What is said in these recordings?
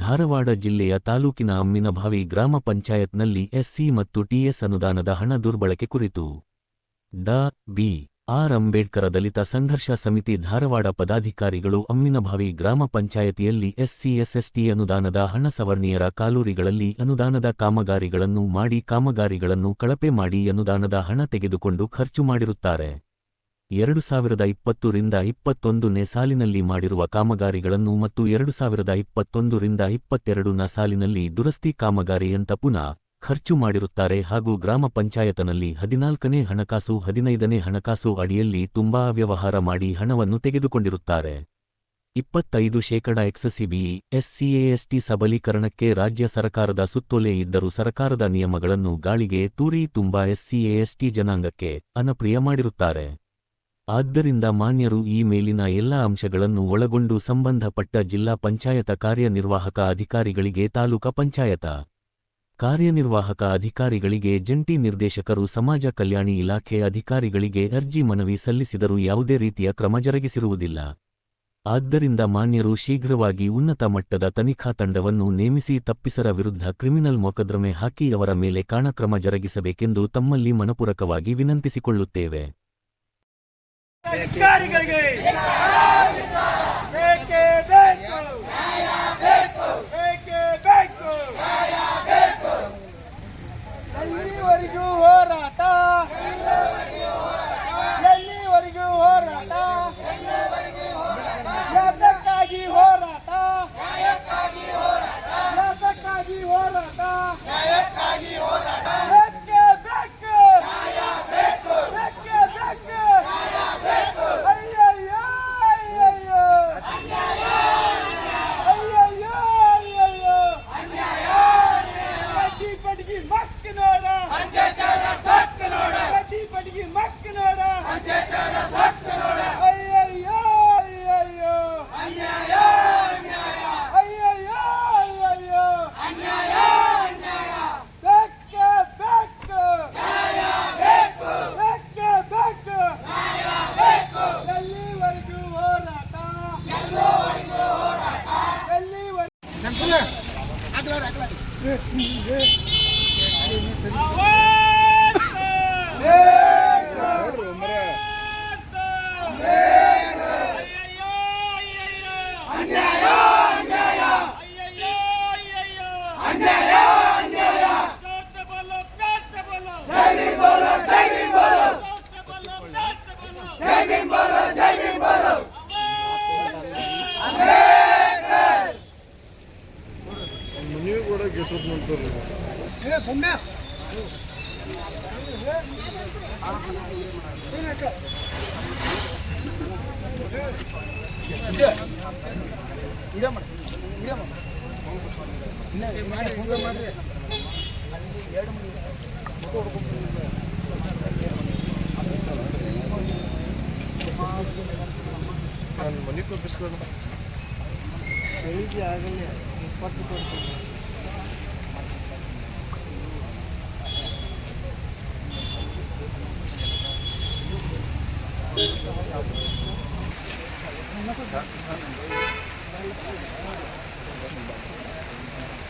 ಧಾರವಾಡ ಜಿಲ್ಲೆಯ ತಾಲೂಕಿನ ಅಮ್ಮಿನಭಾವಿ ಗ್ರಾಮ ಪಂಚಾಯತ್ನಲ್ಲಿ ಎಸ್ಸಿ ಮತ್ತು ಟಿಎಸ್ ಅನುದಾನದ ಹಣ ದುರ್ಬಳಕೆ ಕುರಿತು ಡಾ, ಬಿ, ಆರ್. ಅಂಬೇಡ್ಕರ ದಲಿತ ಸಂಘರ್ಷ ಸಮಿತಿ ಧಾರವಾಡ ಪದಾಧಿಕಾರಿಗಳು ಅಮ್ಮಿನಭಾವಿ ಗ್ರಾಮ ಪಂಚಾಯತಿಯಲ್ಲಿ ಎಸ್ಸಿ, ಎಸ್ಎಸ್ಟಿ ಅನುದಾನದ ಹಣ ಸವರ್ಣೀಯರ ಕಾಲೂರಿಗಳಲ್ಲಿ ಅನುದಾನದ ಕಾಮಗಾರಿಗಳನ್ನು ಮಾಡಿ ಕಾಮಗಾರಿಗಳನ್ನು ಕಳಪೆ ಮಾಡಿ ಅನುದಾನದ ಹಣ ತೆಗೆದುಕೊಂಡು ಖರ್ಚು ಮಾಡಿರುತ್ತಾರೆ. ಎರಡು ಸಾವಿರದ ಇಪ್ಪತ್ತರಿಂದ ಇಪ್ಪತ್ತೊಂದು ಇಪ್ಪತ್ತೊಂದನೇ ಸಾಲಿನಲ್ಲಿ ಮಾಡಿರುವ ಕಾಮಗಾರಿಗಳನ್ನು ಮತ್ತು ಎರಡು ಸಾವಿರದ ಇಪ್ಪತ್ತೊಂದು ರಿಂದ ಇಪ್ಪತ್ತೆರಡು ನ ಸಾಲಿನಲ್ಲಿ ದುರಸ್ತಿ ಕಾಮಗಾರಿಯಂತ ಪುನಃ ಖರ್ಚು ಮಾಡಿರುತ್ತಾರೆ ಹಾಗೂ ಗ್ರಾಮ ಪಂಚಾಯತನಲ್ಲಿ ಹದಿನಾಲ್ಕನೇ ಹಣಕಾಸು, ಹದಿನೈದನೇ ಹಣಕಾಸು ಅಡಿಯಲ್ಲಿ ತುಂಬಾ ಅವ್ಯವಹಾರ ಮಾಡಿ ಹಣವನ್ನು ತೆಗೆದುಕೊಂಡಿರುತ್ತಾರೆ. ಇಪ್ಪತ್ತೈದು ಶೇಕಡ ಎಕ್ಸಸಿಬಿ ಎಸ್ಸಿಎಎಸ್ಟಿ ಸಬಲೀಕರಣಕ್ಕೆ ರಾಜ್ಯ ಸರ್ಕಾರದ ಸುತ್ತೋಲೆ ಇದ್ದರೂ ಸರ್ಕಾರದ ನಿಯಮಗಳನ್ನು ಗಾಳಿಗೆ ತೂರಿ ತುಂಬಾ ಎಸ್ಸಿಎಎಸ್ಟಿ ಜನಾಂಗಕ್ಕೆ ಅನಪ್ರಿಯ ಮಾಡಿರುತ್ತಾರೆ. ಆದ್ದರಿಂದ ಮಾನ್ಯರು ಈ ಮೇಲಿನ ಎಲ್ಲ ಅಂಶಗಳನ್ನು ಒಳಗೊಂಡು ಸಂಬಂಧಪಟ್ಟ ಜಿಲ್ಲಾ ಪಂಚಾಯತ ಕಾರ್ಯನಿರ್ವಾಹಕ ಅಧಿಕಾರಿಗಳಿಗೆ ತಾಲೂಕಾ ಪಂಚಾಯತ ಕಾರ್ಯನಿರ್ವಾಹಕ ಅಧಿಕಾರಿಗಳಿಗೆ ಜಂಟಿ ನಿರ್ದೇಶಕರು ಸಮಾಜ ಕಲ್ಯಾಣಿ ಇಲಾಖೆ ಅಧಿಕಾರಿಗಳಿಗೆ ಅರ್ಜಿ ಮನವಿ ಸಲ್ಲಿಸಿದರೂ ಯಾವುದೇ ರೀತಿಯ ಕ್ರಮ ಜರುಗಿಸಿರುವುದಿಲ್ಲ. ಆದ್ದರಿಂದ ಮಾನ್ಯರು ಶೀಘ್ರವಾಗಿ ಉನ್ನತ ಮಟ್ಟದ ತನಿಖಾ ತಂಡವನ್ನು ನೇಮಿಸಿ ತಪ್ಪಿಸರ ವಿರುದ್ಧ ಕ್ರಿಮಿನಲ್ ಮೊಕದ್ರಮೆ ಹಾಕಿ ಅವರ ಮೇಲೆ ಕಾಣಕ್ರಮ ಜರುಗಿಸಬೇಕೆಂದು ತಮ್ಮಲ್ಲಿ ಮನಪೂರಕವಾಗಿ ವಿನಂತಿಸಿಕೊಳ್ಳುತ್ತೇವೆ. ಅಧಿಕಾರಿಗಳಿಗೆ ಬೇಕೇ ಬೇಕು. ಬೇಕೇ ಬೇಕು. ಎಲ್ಲಿವರೆಗೂ ಹೋರಾಟ? ಎಲ್ಲಿವರೆಗೂ ಹೋರಾಟ? ಯಾತಕ್ಕಾಗಿ ಹೋರಾಟ? ಹೋರಾಟ? ಬೇಕು ನೀವು ಕೂಡ ಗೆಸ್ಟ್ ಮಾಡ್ತಾರೆ ನಾನು ಮನೆ ತಪ್ಪಿಸ್ಕೊಂಡು ಬೆಳಿಗ್ಗೆ ಆಗಲಿ ಇಪ್ಪತ್ತು ಕೊಡ್ತೀನಿ.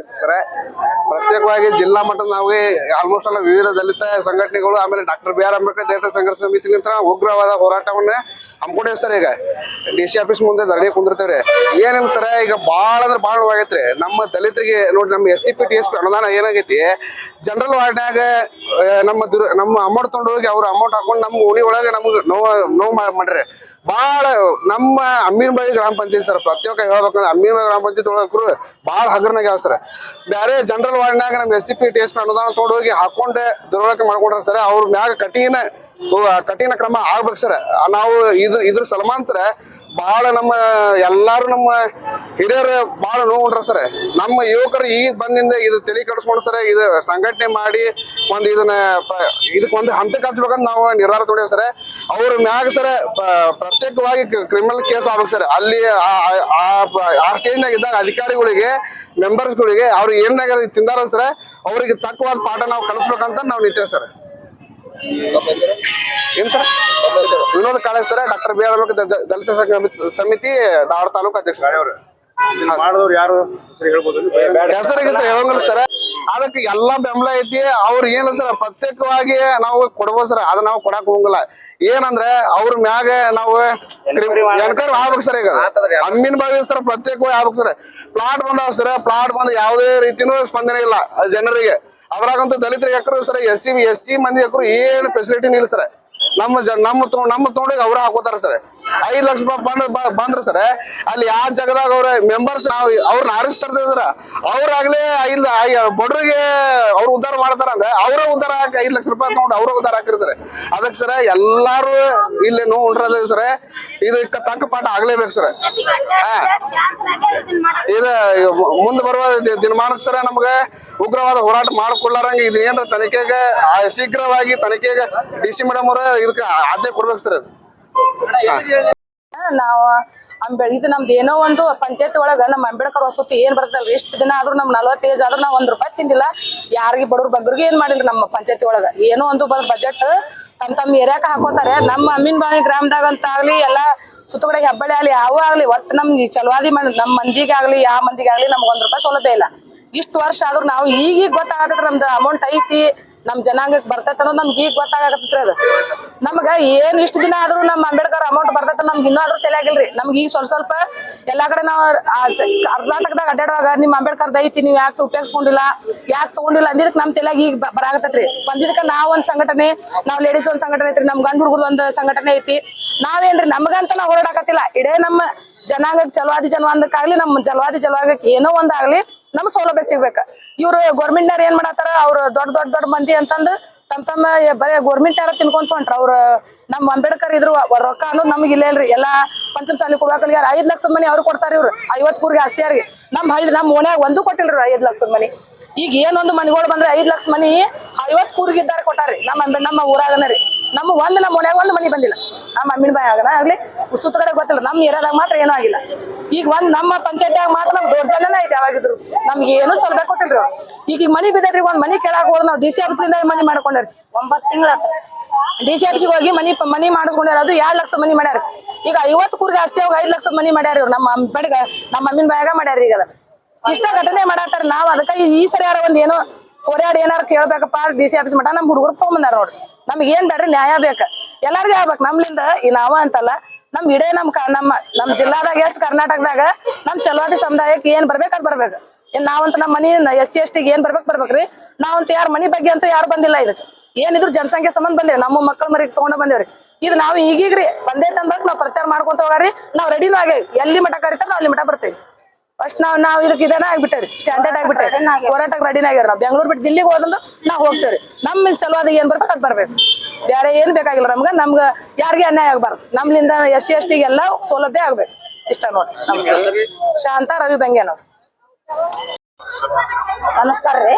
ಅಧ್ಯಕ್ಷ ಸರ ಪ್ರತ್ಯೇಕವಾಗಿ ಜಿಲ್ಲಾ ಮಟ್ಟದ ನಾವು ಆಲ್ಮೋಸ್ಟ್ ಎಲ್ಲ ವಿವಿಧ ದಲಿತ ಸಂಘಟನೆಗಳು, ಆಮೇಲೆ ಡಾಕ್ಟರ್ ಬಿ ಆರ್ ಅಂಬೇಡ್ಕರ್ ದಲಿತ ಸಂಘರ್ಷ ಸಮಿತಿಗಿಂತ ಉಗ್ರವಾದ ಹೋರಾಟವನ್ನ ಹಮ್ಮಿಕೊಂಡಿವಿ ಸರ್ ಈಗ. ಡಿ ಸಿ ಆಫೀಸ್ ಮುಂದೆ ಧರಣಿ ಕುಂದಿರ್ತೇವ್ರಿ ಏನಿಲ್ಲ ಸರ, ಈಗ ಭಾಳ ಅಂದ್ರೆ ಭಾಳ ಆಗೈತ್ರಿ ನಮ್ಮ ದಲಿತರಿಗೆ ನೋಡಿ, ನಮ್ಮ S C P T S P ಅನುದಾನ ಏನಾಗೈತಿ? ಜನರಲ್ ವಾರ್ಡ್ನಾಗ ನಮ್ಮ ದುರ್, ನಮ್ಮ ಅಮೌಂಟ್ ತೊಗೊಂಡು ಹೋಗಿ ಅವ್ರ ಅಮೌಂಟ್ ಹಾಕೊಂಡು ನಮ್ಮ ಉಣಿ ಒಳಗೆ ನಮ್ಗೆ ನೋವು ನೋವು ಮಾಡ್ರಿ. ಭಾಳ ನಮ್ಮ ಅಮ್ಮೀನಬಾಯಿ ಗ್ರಾಮ ಪಂಚಾಯತ್ ಸರ್ ಪ್ರತ್ಯೇಕ ಹೇಳ್ಬೇಕಂದ್ರೆ ಅಮ್ಮಿನ ಗ್ರಾಮ ಪಂಚಾಯತ್ ಒಳಗ್ರು ಭಾಳ ಹಗರ್ನಾಗ ಯಾವ ಸರ್. ಬೇರೆ ಜನರಲ್ ವಾರ್ಡ್ನಾಗ ನಮ್ಮ S C P T S P ಅನುದಾನ ತೊಗೊಂಡೋಗಿ ಹಾಕೊಂಡೆ ದುರ್ಬಳಕೆ ಮಾಡ್ಕೊಂಡ್ರ ಸರ್, ಅವ್ರ ಮ್ಯಾಗ ಕಠಿಣ ಕಠಿಣ ಕ್ರಮ ಆಗ್ಬೇಕು ಸರ್. ನಾವು ಇದು ಇದ್ರ ಸಲ್ಮಾನ್ ಸರ್ ಬಹಳ ನಮ್ಮ ಎಲ್ಲಾರು ನಮ್ಮ ಹಿರಿಯರು ಬಹಳ ನೋವುಂಡ್ರ ಸರ್. ನಮ್ಮ ಯುವಕರು ಈ ಬಂದಿಂದ ಇದು ತಲೆ ಕೆಡಿಸ್ಕೊಂಡು ಸರ್, ಇದು ಸಂಘಟನೆ ಮಾಡಿ ಒಂದು ಇದನ್ನ ಇದಕ್ಕೆ ಒಂದು ಹಂತ ಹಚ್ಬೇಕಂತ ನಾವು ನಿರ್ಧಾರ ತೊಡೇವ್ ಸರ್. ಅವ್ರ ಮ್ಯಾಗ ಸರ್ ಪ್ರತ್ಯೇಕವಾಗಿ ಕ್ರಿಮಿನಲ್ ಕೇಸ್ ಆಗ್ಬೇಕು ಸರ್. ಅಲ್ಲಿ ಆ ಸ್ಟೇಜ್ನಾಗ ಇದ್ದಾಗ ಅಧಿಕಾರಿಗಳಿಗೆ ಮೆಂಬರ್ಸ್ಗಳಿಗೆ ಅವ್ರು ಏನಾಗ ತಿಂದಾರ ಸರ್, ಅವ್ರಿಗೆ ತಕ್ಕವಾದ ಪಾಠ ನಾವು ಕಲಿಸ್ಬೇಕಂತ ನಾವು ನಿಂತೇವೆ ಸರ್. ಏನ್ sir? Vinod Kale sir doctor B R ದಲಿತ ಸಮಿತಿ ಧಾರವಾಡ ತಾಲೂಕು ಅಧ್ಯಕ್ಷ. ಮಾಡಿದವ್ರು ಯಾರು? ಹೆಸರು ಹೇಳಂಗಿಲ್ಲ ಸರ್. ಅದಕ್ಕೆ ಎಲ್ಲಾ ಬೆಂಬಲ ಐತಿ. ಅವ್ರ ಏನು ಸರ್ ಪ್ರತ್ಯೇಕವಾಗಿ ನಾವು ಕೊಡ್ಬೋದು ಸರ್. ಅದ ನಾವು ಕೊಡಕ್ ಹೋಗಂಗಿಲ್ಲ. ಏನಂದ್ರೆ ಅವ್ರ ಮ್ಯಾಗ ನಾವು ಎನ್ಕರ್ ಆಗ್ಬೇಕು ಸರ್ ಈಗ. ಅಮ್ಮಿನ ಬಾವಿ ಸರ್ ಪ್ರತ್ಯೇಕವಾಗಿ ಆಗ್ಬೇಕು ಸರ್. ಪ್ಲಾಟ್ ಬಂದಾವ ಸರ್. ಪ್ಲಾಟ್ ಬಂದ ಯಾವುದೇ ರೀತಿನೂ ಸ್ಪಂದನೆ ಇಲ್ಲ. ಜನರಿಗೆ. ಅದ್ರಾಗಂತೂ ದಲಿತರಿಗೆ acre sir, S C S C ಮಂದಿ ಎಕರು ಏನು ಫೆಸಿಲಿಟಿ ಇಲ್ಲ ಸರ್ ನಮ್ಮ ನಮ್ಮ ನಮ್ಮ ತೊಗೊಂಡಿಗೆ ಅವ್ರ ಹಾಕೋತಾರ ಸರ್. ಐದ್ ಲಕ್ಷ ರೂಪಾಯಿ ಬಂದ್ ಬಂದ್ರ ಸರ್. ಅಲ್ಲಿ ಯಾವ ಜಾಗದಾಗ ಅವ್ರ ಮೆಂಬರ್ಸ್ ನಾವು ಅವ್ರನ್ನ ಆರಿಸ್ತಾರ ಸರ್. ಅವ್ರಾಗ್ಲೇ ಐದ್ ಬಡ್ರಿಗೆ ಅವ್ರು ಉದ್ಧಾರ ಮಾಡ್ತಾರ ಅಂದ್ರೆ ಅವ್ರ ಉದ್ಧಾರ ಹಾಕಿ ಐದ್ ಲಕ್ಷ ರೂಪಾಯಿ ತಗೊಂಡು ಅವ್ರ ಉದ್ಧಾರ ಹಾಕಿರಿ ಸರ್. ಅದಕ್ಕೆ ಸರ್ ಎಲ್ಲಾರು ಇಲ್ಲಿ ನೋವು ಉಂಡ್ರಲ್ಲ ಸರ್. ಇದು ತಕ್ಕ ಪಾಠ ಆಗ್ಲೇಬೇಕು ಸರ್. ಇದ ಮುಂದೆ ಬರುವ ದಿನಮಾನಕ್ಕೆ ಸರ ನಮ್ಗೆ ಉಗ್ರವಾದ ಹೋರಾಟ ಮಾಡ್ಕೊಳ್ಳಾರಂಗ ಇದು ಏನ್ರ ತನಿಖೆಗೆ ಶೀಘ್ರವಾಗಿ ತನಿಖೆಗೆ ಡಿ ಸಿ ಮೇಡಮ್ ಅವ್ರ ಇದಕ್ಕೆ ಆದ್ಯ ಕೊಡ್ಬೇಕು ಸರ್. ನಾವ್ ಅಂಬೆ ಇದು ನಮ್ದು ಏನೋ ಒಂದು ಪಂಚಾಯತ್ ಒಳಗ ನಮ್ ಅಂಬೇಡ್ಕರ್ ವಸತಿ ಏನ್ ಬರ್ತಲ್ರಿ ಇಷ್ಟ ದಿನ ಆದ್ರೂ ನಮ್ ನಲ್ವತ್ತು ಏಜ್ ಆದ್ರೂ ನಾವ್ ಒಂದ್ ರೂಪಾಯಿ ತಿಂದಿಲ್ಲ. ಯಾರಿಗೆ ಬಡವ್ರ ಬಗ್ಗರಿಗೆ ಏನ್ ಮಾಡಿಲ್ಲ ನಮ್ಮ ಪಂಚಾಯತ್ ಒಳಗ? ಏನೋ ಒಂದು ಬಜೆಟ್ ತಮ್ ತಮ್ಮ ಏರಿಯಾಕ ಹಾಕೋತಾರೆ. ನಮ್ಮ ಅಮ್ಮಿನ ಬಾವಿ ಗ್ರಾಮದಾಗ ಅಂತ ಆಗ್ಲಿ, ಎಲ್ಲಾ ಸುತ್ತುಗಡೆ ಹೆಬ್ಬಳ್ಳಿ ಆಗ್ಲಿ, ಯಾವ ಆಗ್ಲಿ, ಒಟ್ಟು ನಮ್ ಈ ಚಲವಾದಿ ಮನ್ ನಮ್ ಮಂದಿಗಾಗ್ಲಿ ಯಾವ ಮಂದಿಗಾಗ್ಲಿ ನಮ್ಗೆ ಒಂದ್ ರೂಪಾಯಿ ಸೌಲಭ್ಯ ಇಲ್ಲ. ಇಷ್ಟು ವರ್ಷ ಆದ್ರೂ ನಾವು ಈಗೀಗ ಗೊತ್ತಾಗತ್ತೈತ್ರಿ ನಮ್ದು ಅಮೌಂಟ್ ಐತಿ. ನಮ್ ಜನಾಂಗಕ್ಕೆ ಬರ್ತೈತೆ ಅನ್ನೋದು ನಮ್ಗೆ ಈಗ ಗೊತ್ತಾಗತ್ತೈತ್ರಿ ಅದು. ನಮ್ಗ ಏನ್ ಇಷ್ಟ ದಿನ ಆದ್ರೂ ನಮ್ ಅಂಬೇಡ್ಕರ್ ಅಮೌಂಟ್ ಬರ್ತೈತೆ ನಮ್ಗೆ ಇನ್ನೂ ಆದ್ರೂ ತಲೆಯಾಗಿಲ್ರಿ. ನಮ್ಗೆ ಈಗ ಸ್ವಲ್ಪ ಸ್ವಲ್ಪ ಎಲ್ಲಾ ಕಡೆ ನಾವು ಕರ್ನಾಟಕದಾಗ ಅಡ್ಡಾಡುವಾಗ ನಿಮ್ ಅಂಬೇಡ್ಕರ್ ಐತಿ ನೀವ್ ಯಾಕೆ ಉಪಯೋಗಿಸ್ಕೊಂಡಿಲ್ಲ, ಯಾಕೆ ತಗೊಂಡಿಲ್ಲ ಅಂದಿದ್ದಕ್ಕೆ ನಮ್ ತಲೆಯಾಗ ಈಗ ಬರಾಗತ್ತೈತ್ರಿ ಬಂದಿದ್ದಕ್ಕೆ ನಾವ್ ಒಂದ್ ಸಂಘಟನೆ, ನಾವ್ ಲೇಡೀಸ್ ಒಂದ್ ಸಂಘಟನೆ ಐತ್ರಿ, ನಮ್ ಗಂಡ್ ಹುಡುಗರು ಒಂದ್ ಸಂಘಟನೆ ಐತಿ. ನಾವೇನ್ರಿ ನಮಗಂತ ನಾವ್ ಹೋರಾಡಕತ್ತಿಲ್ಲ. ಇಡೇ ನಮ್ಮ ಜನಾಂಗಕ್ಕೆ ಚಲವಾದಿ ಜನಾಂಗಕ್ಕಾಗ್ಲಿ ನಮ್ಮ ಜಲವಾದಿ ಜಲವಾಂಗಕ್ಕೆ ಏನೋ ಒಂದಾಗ್ಲಿ ನಮ್ ಸೌಲಭ್ಯ ಸಿಗ್ಬೇಕ. ಇವ್ರು ಗೌರ್ಮೆಂಟ್ನವ್ರು ಏನ್ ಮಾಡತ್ತಾರ? ಅವ್ರು ದೊಡ್ಡ ದೊಡ್ಡ ದೊಡ್ಡ ಮಂದಿ ಅಂತಂದು ತಮ್ಮ ತಮ್ಮ ಬರೀ ಬರೇ ಗೋರ್ಮೆಂಟ್ ಯಾರ ತಿನ್ಕೊಂತ ಹೊಂಟ್ರ. ಅವ್ರ ನಮ್ಮ ಅಂಬೇಡ್ಕರ್ ಇದ್ರು ರೊಕ್ಕ ಅನ್ನೋದು ನಮ್ಗೆ ಇಲ್ಲ ಇಲ್ರಿ. ಎಲ್ಲಾ ಪಂಚಮಸಾಲಿ ಕೊಡ್ಬೇಕಲ್ಲಿ ಯಾರು ಐದ್ ಲಕ್ಷದ ಮನಿ ಅವ್ರು ಕೊಡ್ತಾರ ಇವ್ರು. ಐವತ್ ಕೂರ್ಗೆ ಆಸ್ತಿ ಯಾರಿಗೆ ನಮ್ಮ ಹಳ್ಳಿ ನಮ್ಮ ಓಣ್ಯಾಗ ಒಂದು ಕೊಟ್ಟಿಲ್ರಿ ಐದ್ ಲಕ್ಷದ ಮನಿ. ಈಗ ಏನೊಂದು ಮನಿಗಳು ಬಂದ್ರೆ ಐದ್ ಲಕ್ಷ ಮನಿ ಐವತ್ ಕೂರ್ಗಿದ್ದಾರೆ ಕೊಟ್ಟಾರಿ ನಮ್ಮ ಅಂಬೇಡ್ ನಮ್ಮ ಊರಾಗನ ರೀ. ನಮ್ಮ ಒಂದ್ ನಮ್ಮ ಓಣ್ಯಾಗ ಒಂದ್ ಮನಿ ಬಂದಿಲ್ಲ. ನಮ್ಮ ಮಮ್ಮಿನ ಬಾಯಿ ಆಗನ ಆಗ್ಲಿ, ಸುತ್ತ ಕಡೆ ಗೊತ್ತಿಲ್ಲ. ನಮ್ಮ ಏರಿಯಾದಾಗ ಮಾತ್ರ ಏನೂ ಆಗಿಲ್ಲ. ಈಗ ಒಂದ್ ನಮ್ಮ ಪಂಚಾಯತ್ಯಾಗ ಮಾತ್ರ ನಮ್ಗೆ ದೌರ್ಜನ್ಯನ ಐತೆ ಯಾವಾಗಿದ್ರು. ನಮ್ಗೆ ಏನು ಸೌಲಭ್ಯ ಕೊಟ್ಟಿಲ್ರಿ ಅವ್ರು. ಈಗ ಮನಿ ಬಿದ್ದೈತ್ರಿ ಒಂದ್ ಮನಿ ಕೆಳಗ್ ಹೋದ್ರೆ ನಾವು ಡಿ ಸಿ ಆಫೀಸ್ಲಿಂದ ಮನಿ ಮಾಡ್ಕೊಂಡ್ರಿ. ಒಂಬತ್ತು ತಿಂಗಳ ಡಿ ಸಿ ಆಫೀಸ್ಗೆ ಹೋಗಿ ಮನಿ ಮನಿ ಮಾಡಿಸ್ಕೊಂಡ್ಯಾರ ಅದು ಎರಡ್ ಲಕ್ಷ ಮನಿ ಮಾಡ್ಯಾರ. ಈಗ ಐವತ್ತು ಕೂರ್ಗೆ ಆಸ್ತಿ ಹೋಗಿ ಐದು ಲಕ್ಷ ಮನಿ ಮಾಡ್ಯಾರ ಇವ್ರು. ನಮ್ಮ ಬಡಗ, ನಮ್ಮ ಮಮ್ಮಿನ ಬಾಯಾಗ ಮಾಡ್ಯಾರ ಈಗ ಅದ. ಇಷ್ಟ ಘಟನೆ ಮಾಡಾತಾರ ನಾವ್ ಅದಕ್ಕ ಈ- ಸರಿ ಯಾರ ಒಂದ್ ಏನೋ ಹೊರ್ಯಾಡ್ ಏನಾರ ಕೇಳ್ಬೇಕಪ್ಪ ಡಿ ಸಿ ಆಫೀಸ್ ಮಟ ನಮ್ ಹುಡುಗರು ತಗೊಂಬಂದಾರ ನೋಡ್ರಿ. ನಮ್ಗೆ ಏನ್ ಬೇರೆ ನ್ಯಾಯ ಬೇಕ. ಎಲ್ಲಾರ್ಗು ಆಗ್ಬೇಕು ನಮ್ಲಿಂದ ಈ ನಾವ ಅಂತಲ್ಲ, ನಮ್ ಇಡೇ ನಮ್ ನಮ್ಮ, ನಮ್ ಜಿಲ್ಲಾದಾಗ ಎಷ್ಟ್ ಕರ್ನಾಟಕದಾಗ ನಮ್ ಚಲವಾದಿ ಸಮುದಾಯಕ್ಕೆ ಏನ್ ಬರ್ಬೇಕು ಅದ್ ಬರ್ಬೇಕು. ಏನ್ ನಾವಂತ ನಮ್ಮ ಮನಿ, ಎಸ್ ಸಿ, ಎಸ್ ಟಿಗೆ ಏನ್ ಬರ್ಬೇಕು ಬರ್ಬೇಕ್ರಿ. ನಾವಂತ ಯಾರ ಮನಿ ಬಗ್ಗೆ ಅಂತೂ ಯಾರು ಬಂದಿಲ್ಲ ಇದಕ್ಕೆ. ಏನಿದ್ರು ಜನಸಂಖ್ಯೆ ಸಂಬಂಧ ಬಂದೇವಿ ನಮ್ಮ ಮಕ್ಕಳ ಮರಿಗೆ ತಗೊಂಡ ಬಂದೇವ್ರಿ. ಇದು ನಾವು ಈಗೀಗ್ರಿ ಬಂದೇ ತಂದ್ರೆ ನಾವು ಪ್ರಚಾರ ಮಾಡ್ಕೊಂತ ಹೋಗಾರಿ, ನಾವ್ ರೆಡಿನೂ ಆಗೇವಿ. ಎಲ್ಲಿ ಮಠ ಕರಿತಾರ ನಾವ್ ಅಲ್ಲಿ ಮಠ ಬರ್ತೇವಿ. ಫಸ್ಟ್ ನಾವ್ ನಾವ್ ಇದಕ್ಕೆ ಇದನ್ನ ಆಗ್ಬಿಟ್ಟೇವ್ರಿ. ಸ್ಟ್ಯಾಂಡರ್ಡ್ ಆಗ್ಬಿಟ್ಟೇವಿ ಹೋರಾಟಕ್ಕೆ ರೆಡಿನ ಆಗ್ಯಾರ ನಾವು ಬೆಂಗಳೂರು ಬಿಟ್ಟು ದಿಲ್ಲಿಗೆ ಹೋದ್ರು ನಾವು ಹೋಗ್ತೇವ್ರಿ. ನಮ್ಮ ಸಲುವಾದ ಏನ್ ಬರ್ಬೇಕು ಅದ್ ಬರ್ಬೇಕು. ಬೇರೆ ಏನ್ ಬೇಕಾಗಿಲ್ಲ ನಮ್ಗ. ನಮ್ಗ ಯಾರಿಗೆ ಅನ್ಯಾಯ ಆಗ್ಬಾರ್ದು. ನಮ್ಲಿಂದ ಎಸ್ ಸಿ ಎಸ್ ಟಿ ಎಲ್ಲ ಸೌಲಭ್ಯ ಆಗ್ಬೇಕು. ಇಷ್ಟ ನೋಡ್ರಿ ಶಾಂತ ರವಿ ಬಂಗ್ಯಾನವ್ರು ನಮಸ್ಕಾರ ರೀ.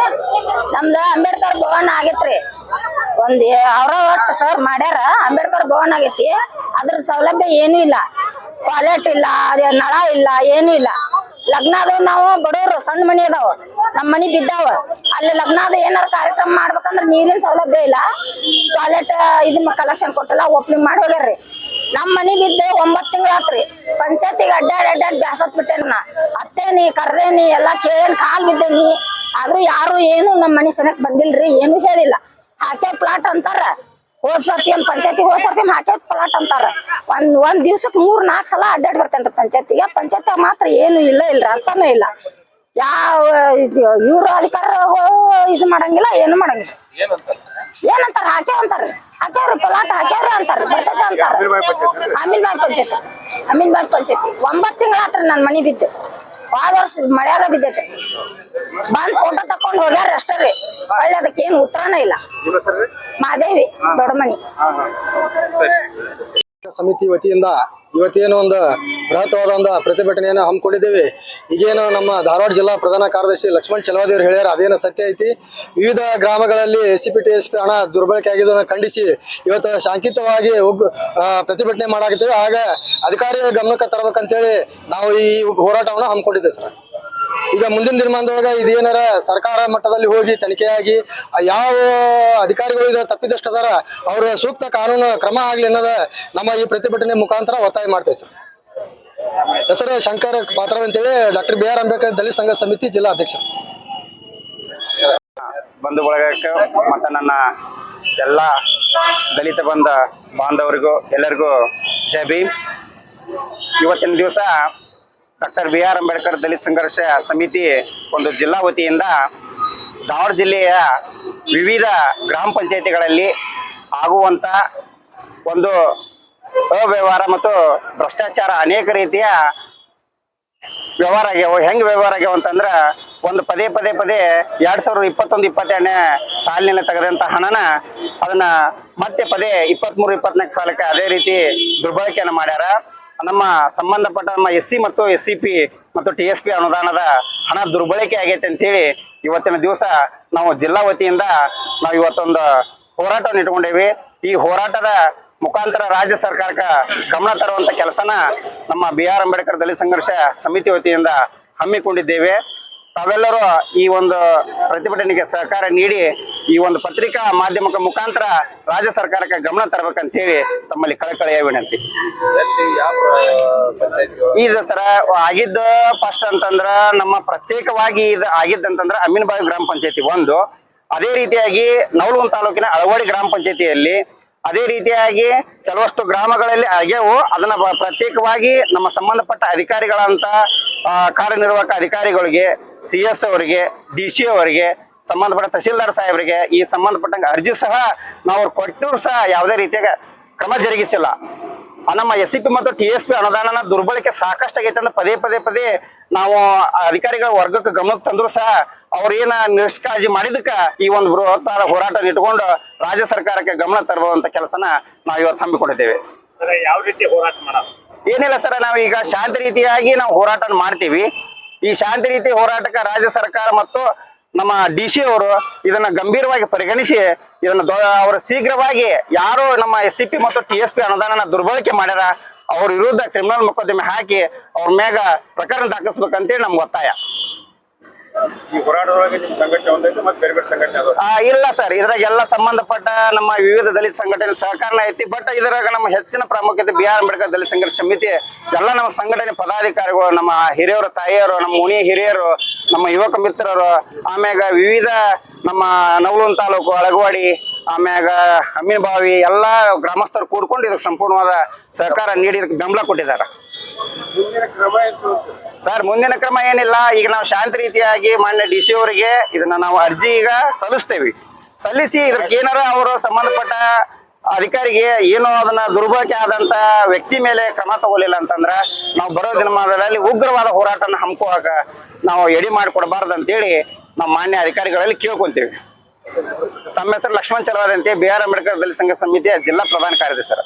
ನಮ್ದ ಅಂಬೇಡ್ಕರ್ ಭವನ ಆಗೈತ್ರಿ. ಒಂದ್ ಅವ್ರ ಒಟ್ಟು ಸರ್ ಮಾಡ್ಯಾರ. ಅಂಬೇಡ್ಕರ್ ಭವನ ಆಗೈತಿ. ಅದ್ರ ಸೌಲಭ್ಯ ಏನೂ ಇಲ್ಲ. ಟಾಯ್ಲೆಟ್ ಇಲ್ಲ ಅದೇ ನಳ ಇಲ್ಲ ಏನೂ ಇಲ್ಲ. ಲಗ್ನ ಅದಾವ ನಾವು, ಬಡವರು, ಸಣ್ಣ ಮನಿ ಅದಾವ ನಮ್ಮ ಮನಿ ಬಿದ್ದಾವ. ಅಲ್ಲಿ ಲಗ್ನ ಅದ ಏನಾರ ಕಾರ್ಯಕ್ರಮ ಮಾಡ್ಬೇಕಂದ್ರ ನೀರಿನ ಸೌಲಭ್ಯ ಇಲ್ಲ. ಟಾಯ್ಲೆಟ್ ಇದನ್ನ ಕಲೆಕ್ಷನ್ ಕೊಟ್ಟಲ್ಲ ಓಪನಿಂಗ್ ಮಾಡಿ ಹೋಗ್ಯಾರ್ರಿ. ನಮ್ ಮನಿ ಬಿದ್ದೆ ಒಂಬತ್ ತಿಂಗಳ ಆತ್ರಿ. ಪಂಚಾಯತಿಗೆ ಅಡ್ಡಾಡಿ ಅಡ್ಡಾಡ್ ಬ್ಯಾಸತ್ ಬಿಟ್ಟೇನ ನಾ. ಅತ್ತೇನಿ, ಕರ್ದೇನಿ, ಎಲ್ಲಾ ಕೇಳೇನ್ ಕಾಲ್ ಬಿದ್ದೇನಿ. ಆದ್ರೂ ಯಾರು ಏನು ನಮ್ಮ ಮನಿ ಸನಕ್ ಬಂದಿಲ್ರಿ, ಏನು ಹೇಳಿಲ್ಲ. ಹಾಕೆ ಪ್ಲಾಟ್ ಅಂತಾರ. ಹೋದ್ ಸರ್ತಿ ಒಂದ್ ಪಂಚಾಯತಿ ಹೋದ್ ಸರ್ತಿ ಹಾಕ್ಯ ಪ್ಲಾಟ್ ಅಂತಾರ. ಒಂದ್ ಒಂದ್ ದಿವ್ಸಕ್ ಮೂರ್, ನಾಲ್ಕ್ ಸಲ ಅಡ್ಡಾಡ್ ಬರ್ತೇನ್ರಿ ಪಂಚಾಯತಿಗೆ ಪಂಚಾಯತ್ ಮಾತ್ರ ಏನು ಇಲ್ಲ, ಇಲ್ರಿ ಅರ್ಥನೇ ಇಲ್ಲ. ಯಾವ ಇವ್ರ ಅಧಿಕಾರಿಗಳು ಇದು ಮಾಡಂಗಿಲ್ಲ, ಏನು ಮಾಡಂಗಿಲ್ಲ. ಏನಂತಾರ? ಹಾಕ್ಯಾವ ಅಂತಾರ ಹಾಕ್ಯಾವ್ರಿ ಪಲಾಟ್ ಹಾಕ್ಯಾವ್ರಿ ಅಂತಾರ ಬರ್ತೈತೆ ಅಂತಾರ ಪಂಚಾಯತ್. ಅಮೀನ್ ಬಾಯಿ ಪಂಚಾಯತಿ. ಒಂಬತ್ತು ತಿಂಗಳ ಆತ್ರಿ ನನ್ ಮನಿ ಬಿದ್ದು. ಹೋದ ವರ್ಷ ಮಳ್ಯಾಗ ಬಿದ್ದೈತೆ. ಬಂದ್ ಫೋಟೋ ತಕೊಂಡ್ ಹೋಗ್ಯಾರ ಅಷ್ಟೇ ರೀ. ಒಳ್ಳೆ ಅದಕ್ಕೆ ಏನು ಉತ್ತರನೇ ಇಲ್ಲ. ಮಾದೇವಿ ದೊಡ್ಡಮನಿ. ಸಮಿತಿ ವತಿಯಿಂದ ಇವತ್ತೇನು ಒಂದು ಬೃಹತ್ವಾದ ಒಂದು ಪ್ರತಿಭಟನೆಯನ್ನು ಹಮ್ಮಿಕೊಂಡಿದ್ದೇವೆ. ಈಗೇನು ನಮ್ಮ ಧಾರವಾಡ ಜಿಲ್ಲಾ ಪ್ರಧಾನ ಕಾರ್ಯದರ್ಶಿ ಲಕ್ಷ್ಮಣ್ ಚಲವಾದಿಯವರು ಹೇಳ್ಯಾರ, ಅದೇನು ಸತ್ಯ ಐತಿ. ವಿವಿಧ ಗ್ರಾಮಗಳಲ್ಲಿ S C P T S P ಹಣ ದುರ್ಬಳಕೆ ಆಗಿದ್ದನ್ನು ಖಂಡಿಸಿ ಇವತ್ತು ಶಾಂತಿಯುತವಾಗಿ ಉಗ್ ಪ್ರತಿಭಟನೆ ಮಾಡಾಕತ್ತೇವೆ. ಆಗ ಅಧಿಕಾರಿಗಳ ಗಮನಕ್ಕೆ ತರಬೇಕಂತೇಳಿ ನಾವು ಈ ಹೋರಾಟವನ್ನು ಹಮ್ಮಿಕೊಂಡಿದ್ದೇವೆ ಸರ್. ಈಗ ಮುಂದಿನ ದಿನಮಾನದೊಳಗ ಇದೇನಾರ ಸರ್ಕಾರ ಮಟ್ಟದಲ್ಲಿ ಹೋಗಿ ತನಿಖೆಯಾಗಿ ಯಾವ ಅಧಿಕಾರಿಗಳು ಇದ ತಪ್ಪಿದಷ್ಟು ಅದಾರ ಅವ್ರ ಸೂಕ್ತ ಕಾನೂನು ಕ್ರಮ ಆಗ್ಲಿ ಅನ್ನೋದ ನಮ್ಮ ಈ ಪ್ರತಿಭಟನೆ ಮುಖಾಂತರ ಒತ್ತಾಯ ಮಾಡ್ತೇವೆ ಸರ್. ಹೆಸರು ಶಂಕರ್ ಪಾತ್ರ ಅಂತೇಳಿ doctor B R Ambedkar Dalit Sangha Samiti ಜಿಲ್ಲಾ ಅಧ್ಯಕ್ಷ ಬಂಧು ಬಳಗಕ್ಕೆ ಮತ್ತು ನನ್ನ ಎಲ್ಲ ದಲಿತ ಬಂದ ಬಾಂಧವರಿಗೂ ಎಲ್ಲರಿಗೂ ಜೈ ಭೀಮ್. ಇವತ್ತಿನ ದಿವಸ ಡಾಕ್ಟರ್ ಬಿ ಆರ್ ಅಂಬೇಡ್ಕರ್ ದಲಿತ ಸಂಘರ್ಷ ಸಮಿತಿ ಒಂದು ಜಿಲ್ಲಾ ವತಿಯಿಂದ ಧಾರವಾಡ ಜಿಲ್ಲೆಯ ವಿವಿಧ ಗ್ರಾಮ ಪಂಚಾಯತಿಗಳಲ್ಲಿ ಆಗುವಂತ ಒಂದು ಅವ್ಯವಹಾರ ಮತ್ತು ಭ್ರಷ್ಟಾಚಾರ ಅನೇಕ ರೀತಿಯ ವ್ಯವಹಾರ ಆಗ್ಯಾವ. ಹೆಂಗ್ ವ್ಯವಹಾರ ಆಗ್ಯಾವ ಅಂತಂದ್ರ ಒಂದು ಪದೇ ಪದೇ ಪದೇ ಎರಡ್ ಸಾವಿರದ ಇಪ್ಪತ್ತೊಂದು ಇಪ್ಪತ್ತೆರಡನೇ ಸಾಲಿನಲ್ಲಿ ತೆಗೆದಂತ ಹಣನ ಅದನ್ನ ಮತ್ತೆ ಪದೇ ಇಪ್ಪತ್ಮೂರು, ಇಪ್ಪತ್ನಾಲ್ಕು ಸಾಲಕ್ಕೆ ಅದೇ ರೀತಿ ದುರ್ಬಳಕೆಯನ್ನು ಮಾಡ್ಯಾರ. ನಮ್ಮ ಸಂಬಂಧಪಟ್ಟ ನಮ್ಮ ಎಸ್ ಸಿ ಮತ್ತು ಎಸ್ ಸಿ ಪಿ ಮತ್ತು ಟಿ ಎಸ್ ಅನುದಾನದ ಹಣ ದುರ್ಬಳಕೆ ಆಗೈತೆ ಅಂತೇಳಿ ಇವತ್ತಿನ ದಿವಸ ನಾವು ಜಿಲ್ಲಾ ವತಿಯಿಂದ ನಾವು ಇವತ್ತೊಂದು ಹೋರಾಟವನ್ನು ಇಟ್ಕೊಂಡೇವಿ. ಈ ಹೋರಾಟದ ಮುಖಾಂತರ ರಾಜ್ಯ ಸರ್ಕಾರಕ್ಕೆ ಗಮನ ತರುವಂತ ಕೆಲಸನ ನಮ್ಮ ಬಿ ಆರ್ ಅಂಬೇಡ್ಕರ್ ದಲಿತ ಸಂಘರ್ಷ ಸಮಿತಿ ವತಿಯಿಂದ ಹಮ್ಮಿಕೊಂಡಿದ್ದೇವೆ. ತಾವೆಲ್ಲರೂ ಈ ಒಂದು ಪ್ರತಿಭಟನೆಗೆ ಸಹಕಾರ ನೀಡಿ ಈ ಒಂದು ಪತ್ರಿಕಾ ಮಾಧ್ಯಮಕ್ಕೆ ಮುಖಾಂತರ ರಾಜ್ಯ ಸರ್ಕಾರಕ್ಕೆ ಗಮನ ತರಬೇಕಂತ ಹೇಳಿ ತಮ್ಮಲ್ಲಿ ಕಳಕಳಿಯ ವಿನಂತಿ. ಇದು ಸರ ಆಗಿದ್ದ ಫಸ್ಟ್ ಅಂತಂದ್ರ ನಮ್ಮ ಪ್ರತ್ಯೇಕವಾಗಿ ಇದು ಆಗಿದ್ದಂತಂದ್ರ ಅಮೀನ್ಬಾವಿ ಗ್ರಾಮ ಪಂಚಾಯತಿ ಒಂದು. ಅದೇ ರೀತಿಯಾಗಿ ನವಲಗುಂದ ತಾಲೂಕಿನ ಅಳವಡಿ ಗ್ರಾಮ ಪಂಚಾಯತಿಯಲ್ಲಿ ಅದೇ ರೀತಿಯಾಗಿ ಕೆಲವಷ್ಟು ಗ್ರಾಮಗಳಲ್ಲಿ ಆಗ್ಯವು. ಅದನ್ನ ಪ್ರತ್ಯೇಕವಾಗಿ ನಮ್ಮ ಸಂಬಂಧಪಟ್ಟ ಅಧಿಕಾರಿಗಳಂತ ಕಾರ್ಯನಿರ್ವಾಹಕ ಅಧಿಕಾರಿಗಳಿಗೆ ಸಿ ಎಸ್ ಅವರಿಗೆ ಡಿ ಸಿ ಅವರಿಗೆ ಸಂಬಂಧಪಟ್ಟ ತಹಸೀಲ್ದಾರ್ ಸಾಹೇಬರಿಗೆ ಈ ಸಂಬಂಧಪಟ್ಟಂಗೆ ಅರ್ಜಿ ಸಹ ನಾವು ಅವ್ರು ಕೊಟ್ಟರು ಸಹ ಯಾವುದೇ ರೀತಿಯಾಗ ಕ್ರಮ ಜರುಗಿಸಿಲ್ಲ. ನಮ್ಮ ಎಸ್ ಸಿ ಪಿ ಮತ್ತು ಟಿ ಎಸ್ ಪಿ ಅನುದಾನನ ದುರ್ಬಳಕೆ ಸಾಕಷ್ಟು ಆಗೈತೆ ಅಂತ ಪದೇ ಪದೇ ಪದೇ ನಾವು ಅಧಿಕಾರಿಗಳ ವರ್ಗಕ್ಕೆ ಗಮನಕ್ಕೆ ತಂದ್ರು ಸಹ ಅವ್ರು ಏನ ನಿಷ್ಕಾಳಜಿ ಮಾಡಿದಕ್ಕ ಈ ಒಂದು ಬೃಹತ್ತಾದ ಹೋರಾಟ ಇಟ್ಕೊಂಡು ರಾಜ್ಯ ಸರ್ಕಾರಕ್ಕೆ ಗಮನ ತರುವಂತ ಕೆಲಸನ ನಾವು ಇವತ್ತು ಹಮ್ಮಿಕೊಂಡಿದ್ದೇವೆ. ಯಾವ ರೀತಿ ಹೋರಾಟ ಮಾಡೋದು? ಏನಿಲ್ಲ ಸರ್ ನಾವು ಈಗ ಶಾಂತಿ ರೀತಿಯಾಗಿ ನಾವು ಹೋರಾಟ ಮಾಡ್ತೀವಿ. ಈ ಶಾಂತಿ ರೀತಿ ಹೋರಾಟಕ್ಕೆ ರಾಜ್ಯ ಸರ್ಕಾರ ಮತ್ತು ನಮ್ಮ ಡಿ ಸಿ ಅವರು ಇದನ್ನ ಗಂಭೀರವಾಗಿ ಪರಿಗಣಿಸಿ ಇದನ್ನ ಅವರು ಶೀಘ್ರವಾಗಿ ಯಾರು ನಮ್ಮ ಎಸ್ ಸಿ ಪಿ ಮತ್ತು ಟಿ ಎಸ್ ಪಿ ಅನುದಾನನ ದುರ್ಬಳಕೆ ಮಾಡ್ಯಾರ, ಅವ್ರ ವಿರುದ್ಧ ಕ್ರಿಮಿನಲ್ ಮೊಕದ್ದಮೆ ಹಾಕಿ ಅವ್ರ ಮ್ಯಾಗ ಪ್ರಕರಣ ದಾಖಲಿಸ್ಬೇಕಂತೇಳಿ ನಮ್ಗೆ ಒತ್ತಾಯ. ಈ ಹೋರಾಟದೊಳಗೆ ನಿಮ್ಮ ಸಂಘಟನೆ ಒಂದೈತೆ ಮತ್ತೆ ಬೇರೆ ಬೇರೆ ಸಂಘಟನೆ ಇಲ್ಲ ಸರ್, ಇದ್ರಾಗ ಎಲ್ಲ ಸಂಬಂಧಪಟ್ಟ ನಮ್ಮ ವಿವಿಧ ದಲಿತ ಸಂಘಟನೆ ಸಹಕಾರನ ಐತಿ ಬಟ್ ಇದ್ರಾಗ ನಮ್ಮ ಹೆಚ್ಚಿನ ಪ್ರಾಮುಖ್ಯತೆ ಬಿ ಆರ್ ಅಂಬೇಡ್ಕರ್ ದಲಿತ ಸಂಘರ್ಷ ಸಮಿತಿ, ಎಲ್ಲ ನಮ್ಮ ಸಂಘಟನೆ ಪದಾಧಿಕಾರಿಗಳು, ನಮ್ಮ ಹಿರಿಯರು, ತಾಯಿಯರು, ನಮ್ಮ ಉಣಿ ಹಿರಿಯರು, ನಮ್ಮ ಯುವಕ ಮಿತ್ರರು, ಆಮ್ಯಾಗ ವಿವಿಧ ನಮ್ಮ ನವಲೂನ್ ತಾಲೂಕು, ಅಳಗವಾಡಿ, ಆಮ್ಯಾಗ ಬಾವಿ, ಎಲ್ಲ ಗ್ರಾಮಸ್ಥರು ಕೂಡ್ಕೊಂಡು ಇದಕ್ಕೆ ಸಂಪೂರ್ಣವಾದ ಸಹಕಾರ ನೀಡಿ, ಇದಕ್ಕೆ ಬೆಂಬಲ ಕೊಟ್ಟಿದ್ದಾರೆ. ಸರ್, ಮುಂದಿನ ಕ್ರಮ ಏನಿಲ್ಲ, ಈಗ ನಾವು ಶಾಂತಿ ರೀತಿಯಾಗಿ ಮಾನ್ಯ ಡಿ ಸಿ ಅವರಿಗೆ ಇದನ್ನ ನಾವು ಅರ್ಜಿ ಈಗ ಸಲ್ಲಿಸ್ತೇವೆ. ಸಲ್ಲಿಸಿ ಇದಕ್ಕೆ ಏನಾರ ಅವರು ಸಂಬಂಧಪಟ್ಟ ಅಧಿಕಾರಿಗೆ ಏನೋ ಅದನ್ನ ದುರ್ಬಳಕೆ ಆದಂತ ವ್ಯಕ್ತಿ ಮೇಲೆ ಕ್ರಮ ತಗೊಳ್ಳಿಲ್ಲ ಅಂತಂದ್ರ ನಾವು ಬರೋ ದಿನಮಾನದಲ್ಲಿ ಉಗ್ರವಾದ ಹೋರಾಟನ ಹಮ್ಮಿಕೋಕ ನಾವು ಎಡಿ ಮಾಡಿಕೊಡ್ಬಾರ್ದು ಅಂತೇಳಿ ನಮ್ಮ ಮಾನ್ಯ ಅಧಿಕಾರಿಗಳಲ್ಲಿ ಕೇಳ್ಕೊಂತೀವಿ. ತಮ್ಮ ಹೆಸರು ಲಕ್ಷ್ಮಣ್ ಚಲವಾದಂತೆ ಬಿ ಅಂಬೇಡ್ಕರ್ ದಲಿತ ಸಂಘ ಸಮಿತಿಯ ಜಿಲ್ಲಾ ಪ್ರಧಾನ ಕಾರ್ಯದರ್ಶಿ ಸರ್.